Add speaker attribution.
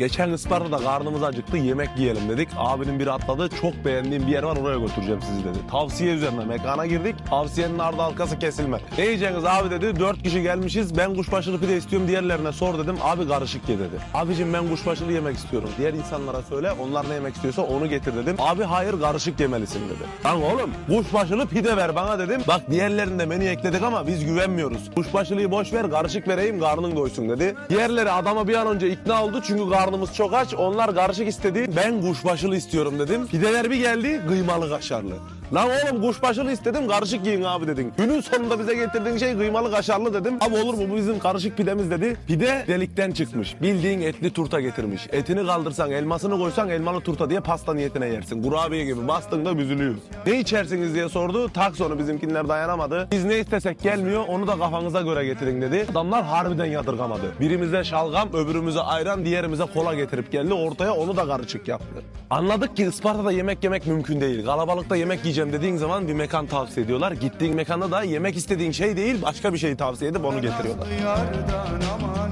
Speaker 1: Geçen Isparta'da karnımız acıktı yemek yiyelim dedik. Abinin biri atladı. Çok beğendiğim bir yer var oraya götüreceğim sizi dedi. Tavsiye üzerine mekana girdik. Tavsiyenin ardı arkası kesilme. Ne yiyeceksiniz abi dedi. Dört kişi gelmişiz. Ben kuşbaşılı pide istiyorum. Diğerlerine sor dedim. Abi karışık ye dedi. Abicim ben kuşbaşılı yemek istiyorum. Diğer insanlara söyle. Onlar ne yemek istiyorsa onu getir dedim. Abi hayır karışık yemelisin dedi. Lan oğlum kuşbaşılı pide ver bana dedim. Bak diğerlerinde menü ekledik ama biz güvenmiyoruz. Kuşbaşılıyı boş ver karışık vereyim karnın doysun dedi. Diğerleri adama bir an önce ikna oldu çünkü karnımız çok aç. Onlar karışık istedi. Ben kuşbaşılı istiyorum dedim. Pideler bir geldi kıymalı kaşarlı. Lan oğlum kuşbaşılı istedim karışık yiyin abi dedin. Günün sonunda bize getirdiğin şey kıymalı kaşarlı dedim. Abi olur mu bu bizim karışık pidemiz dedi. Pide delikten çıkmış. Bildiğin etli turta getirmiş. Etini kaldırsan elmasını koysan elmalı turta diye pasta niyetine yersin. Kurabiye gibi bastın da büzülüyor. Ne içersiniz diye sordu. Tak sonu bizimkinler dayanamadı. Biz ne istesek gelmiyor onu da kafanıza göre getirin dedi. Adamlar harbiden yadırgamadı. Birimize şalgam öbürümüze ayran diğerimize kola getirip geldi. Ortaya onu da karışık yaptı. Anladık ki Isparta'da yemek yemek mümkün değil. Kalabalıkta yemek yiyeceğim dediğin zaman bir mekan tavsiye ediyorlar. Gittiğin mekanda da yemek istediğin şey değil başka bir şey tavsiye edip onu getiriyorlar.
Speaker 2: Yardan aman